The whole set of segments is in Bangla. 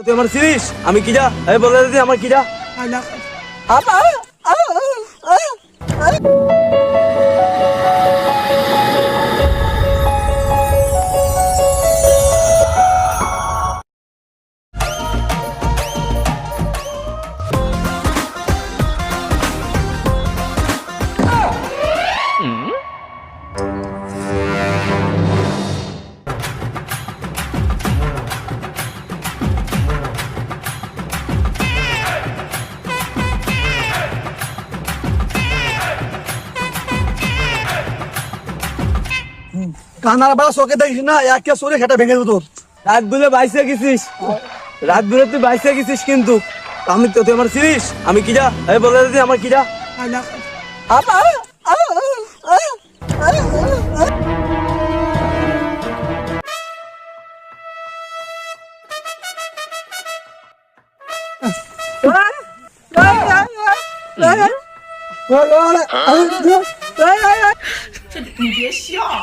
তুই আমার চিনিস আমি কি যা? আমি বলে দিদি আমার কি যা? কানার বেলা চোখে দেখিস না একে সরে সেটা ভেঙে দিত রাত বুঝে বাইসে গেছিস রাত বুঝে তুই বাইসে গেছিস কিন্তু আমি তো তুই আমার চিনিস আমি কি যা আমি বলে দিদি আমার কি যা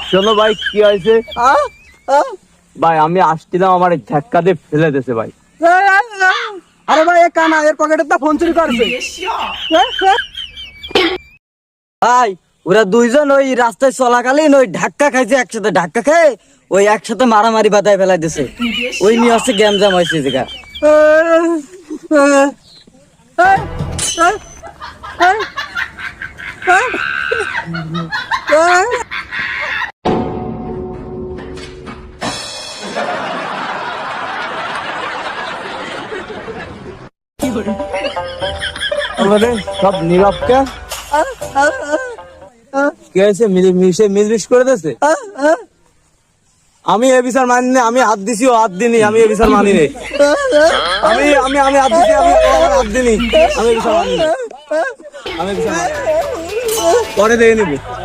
শোনো ভাই কি হয়েছে? ভাই আমি আসছিলাম আমার ধাক্কা দিয়ে ফেলে দিয়েছে ভাই। আরে ভাই এ কানা এর পকেটে তো ফোন চুরি করছে। ভাই ওরা দুইজন ওই রাস্তায় চলাকালীন ওই ধাক্কা খাইছে একসাথে ধাক্কা খেয়ে ওই একসাথে মারামারি বাদায় ফেলাই দিছে ওই নিয়ে হচ্ছে গ্যামজাম হয়েছে যেটা আমাদের সব কি? করে দিয়েছে? আমি এ বিচার মানি না, আমি হাত দিছি, ও হাত দিনি, আমি এ বিচার মানি নাই আমি আমি আমি হাত দিছি, আমি হাত দিনি, আমি বিচার মানি আমি বিচার Bana değeni bu.